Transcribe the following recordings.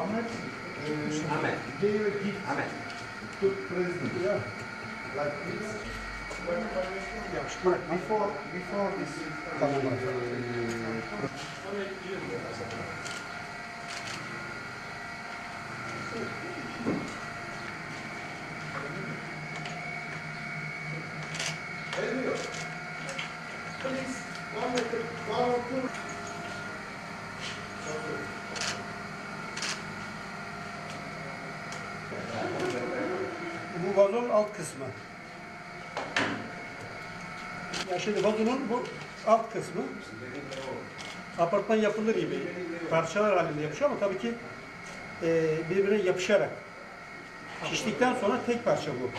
honored. Uh, Amen. Amen. to President. Yeah. Like this. Before, before this. Please. Vazonun alt kısmı. Ya şimdi vazonun bu alt kısmı apartman yapılır gibi parçalar halinde yapışıyor ama tabii ki e, birbirine yapışarak şiştikten sonra tek parça bu.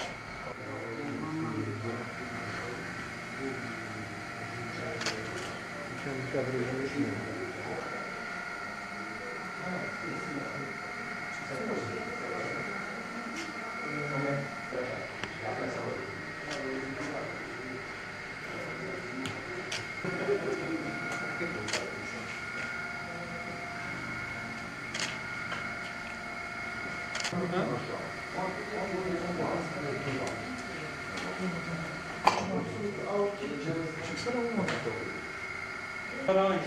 Vallahi.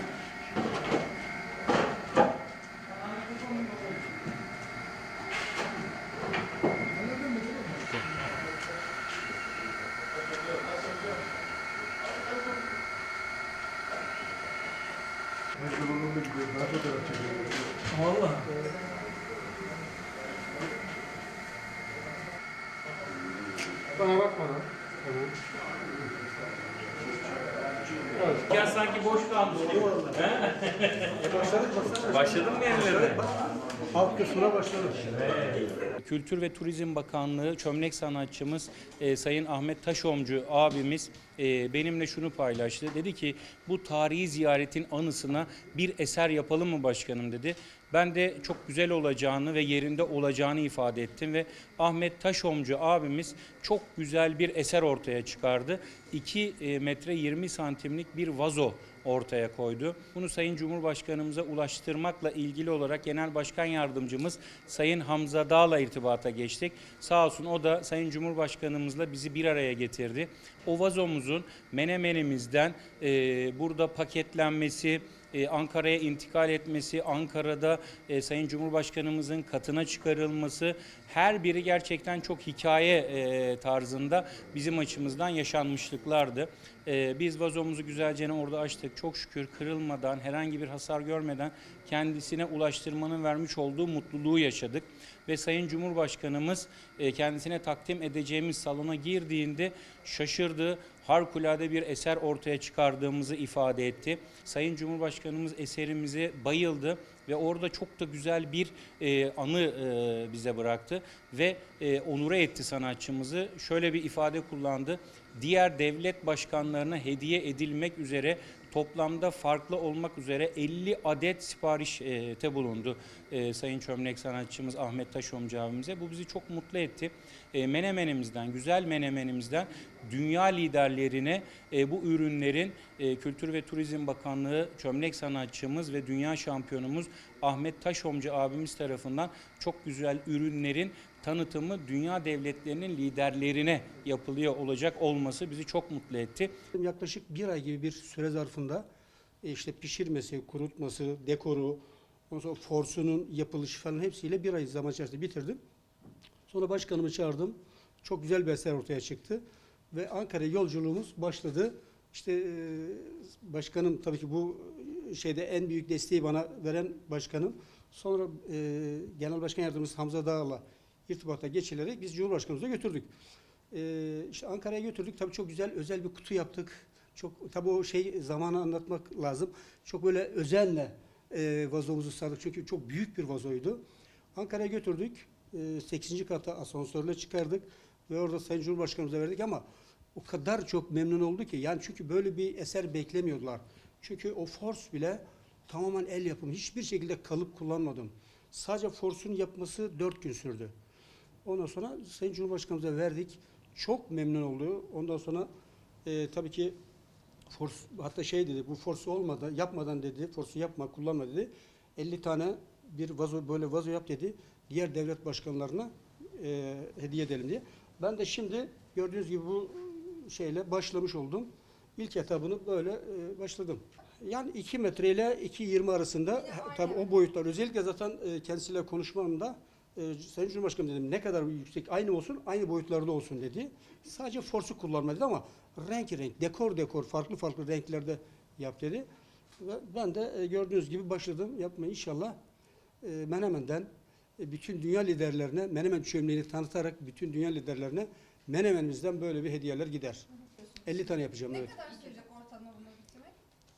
Bana bakmadan. Ya sanki boş kalmış gibi. Başladık başladık. Başladın mı yerlere? Alt kısmına başladık. Kültür ve Turizm Bakanlığı çömlek sanatçımız e, Sayın Ahmet Taşomcu abimiz e, benimle şunu paylaştı. Dedi ki bu tarihi ziyaretin anısına bir eser yapalım mı başkanım dedi. Ben de çok güzel olacağını ve yerinde olacağını ifade ettim ve Ahmet Taşomcu abimiz çok güzel bir eser ortaya çıkardı. 2 metre 20 santimlik bir vazo ortaya koydu. Bunu Sayın Cumhurbaşkanımıza ulaştırmakla ilgili olarak Genel Başkan Yardımcımız Sayın Hamza Dağ'la irtibata geçtik. Sağ olsun o da Sayın Cumhurbaşkanımızla bizi bir araya getirdi. O vazomuzun Menemenimizden e, burada paketlenmesi, e, Ankara'ya intikal etmesi, Ankara'da e, Sayın Cumhurbaşkanımızın katına çıkarılması her biri gerçekten çok hikaye e, tarzında bizim açımızdan yaşanmışlıklardı. E, biz vazomuzu güzelce orada açtık. Çok şükür kırılmadan, herhangi bir hasar görmeden kendisine ulaştırmanın vermiş olduğu mutluluğu yaşadık. Ve Sayın Cumhurbaşkanımız e, kendisine takdim edeceğimiz salona girdiğinde şaşırdı. Harikulade bir eser ortaya çıkardığımızı ifade etti. Sayın Cumhurbaşkanımız eserimize bayıldı ve orada çok da güzel bir e, anı e, bize bıraktı ve e, onure etti sanatçımızı. Şöyle bir ifade kullandı. Diğer devlet başkanlarına hediye edilmek üzere toplamda farklı olmak üzere 50 adet siparişte bulundu e, Sayın Çömlek sanatçımız Ahmet Taşomcu abimize. Bu bizi çok mutlu etti. E, menemenimizden, güzel menemenimizden dünya liderlerine e, bu ürünlerin e, Kültür ve Turizm Bakanlığı çömlek sanatçımız ve dünya şampiyonumuz Ahmet Taşomcu abimiz tarafından çok güzel ürünlerin tanıtımı dünya devletlerinin liderlerine yapılıyor olacak olması bizi çok mutlu etti. Yaklaşık bir ay gibi bir süre zarfında e, işte pişirmesi, kurutması, dekoru, ondan sonra forsunun yapılışı falan hepsiyle bir ay zaman içerisinde bitirdim. Sonra başkanımı çağırdım. Çok güzel bir eser ortaya çıktı. Ve Ankara yolculuğumuz başladı. İşte e, başkanım tabii ki bu şeyde en büyük desteği bana veren başkanım. Sonra e, Genel Başkan Yardımcısı Hamza Dağ'la irtibata geçilerek biz Cumhurbaşkanımıza götürdük. E, işte Ankara'ya götürdük. Tabii çok güzel özel bir kutu yaptık. Çok tabii o şey zamanı anlatmak lazım. Çok böyle özenle e, vazomuzu sardık. Çünkü çok büyük bir vazoydu. Ankara'ya götürdük. E, 8. kata asansörle çıkardık ve orada Sayın Cumhurbaşkanımıza verdik ama o kadar çok memnun oldu ki yani çünkü böyle bir eser beklemiyordular. Çünkü o force bile tamamen el yapımı. Hiçbir şekilde kalıp kullanmadım. Sadece forsun yapması 4 gün sürdü. Ondan sonra Sayın Cumhurbaşkanımıza verdik. Çok memnun oldu. Ondan sonra e, tabii ki force, hatta şey dedi bu forsu olmadan yapmadan dedi forsu yapma kullanma dedi. 50 tane bir vazo böyle vazo yap dedi. Diğer devlet başkanlarına e, hediye edelim diye. Ben de şimdi gördüğünüz gibi bu şeyle başlamış oldum. İlk etabını böyle e, başladım. Yani 2 metre ile 2.20 arasında tabii o boyutlar özellikle zaten e, kendisiyle konuşmamda e, Sayın Cumhurbaşkanım dedim ne kadar yüksek aynı olsun aynı boyutlarda olsun dedi. Sadece forsu kullanma dedi ama renk renk dekor dekor farklı farklı renklerde yap dedi. Ve ben de e, gördüğünüz gibi başladım yapmaya inşallah e, Menemen'den e, bütün dünya liderlerine Menemen çömleğini tanıtarak bütün dünya liderlerine Menemen'imizden böyle bir hediyeler gider. 50 tane yapacağım Ne evet. kadar sürecek ortalama bunu bitirmek?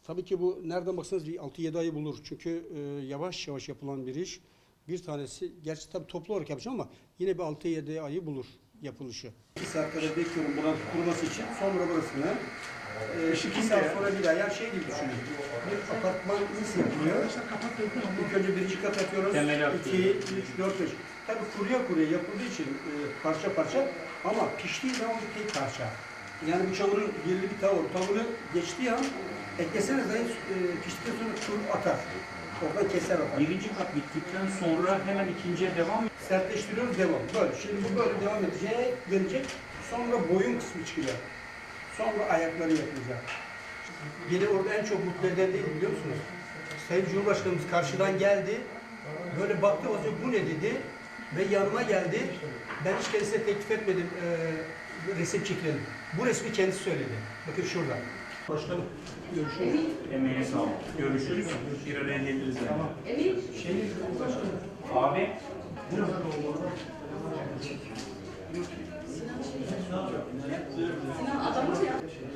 Tabii ki bu nereden baksanız bir 6-7 ayı bulur. Çünkü e, yavaş yavaş yapılan bir iş. Bir tanesi, gerçi tabii toplu olarak yapacağım ama yine bir 6-7 ayı bulur yapılışı. 2 saat kadar bekliyorum buna kuruması için. Sonra burasını. E, 2 saat sonra bir daha. Yani şey gibi düşünün. Bir apartman nasıl yapılıyor? İlk önce birinci kat atıyoruz. 2, atıyor. 3, 4, 5. Tabii kuruya kuruya yapıldığı için e, parça parça ama piştiği zaman bir tek parça. Yani bu çamurun belirli bir tavır. Tavırı geçtiği an ekleseniz dahi e, piştikten sonra tur atar. Oradan keser atar. Birinci kat bittikten sonra hemen ikinciye devam Sertleştiriyoruz devam. Böyle. Şimdi bu böyle devam edecek, gelecek. Sonra boyun kısmı çıkacak. Sonra ayakları yapılacak. Beni orada en çok mutlu eden değil biliyor musunuz? Sayın Cumhurbaşkanımız karşıdan geldi. Böyle baktı vaziyet bu ne dedi. Ve yanıma geldi. Ben hiç kendisine teklif etmedim. E, resim çekelim. Bu resmi kendisi söyledi. Bakın şurada. Başkanım görüşürüz. Emeğe sağlık. Görüşürüz. Bir araya geliriz. Tamam. Evet. Şey. Abi. Burada olmalı. Sinan adamı ya. Şey,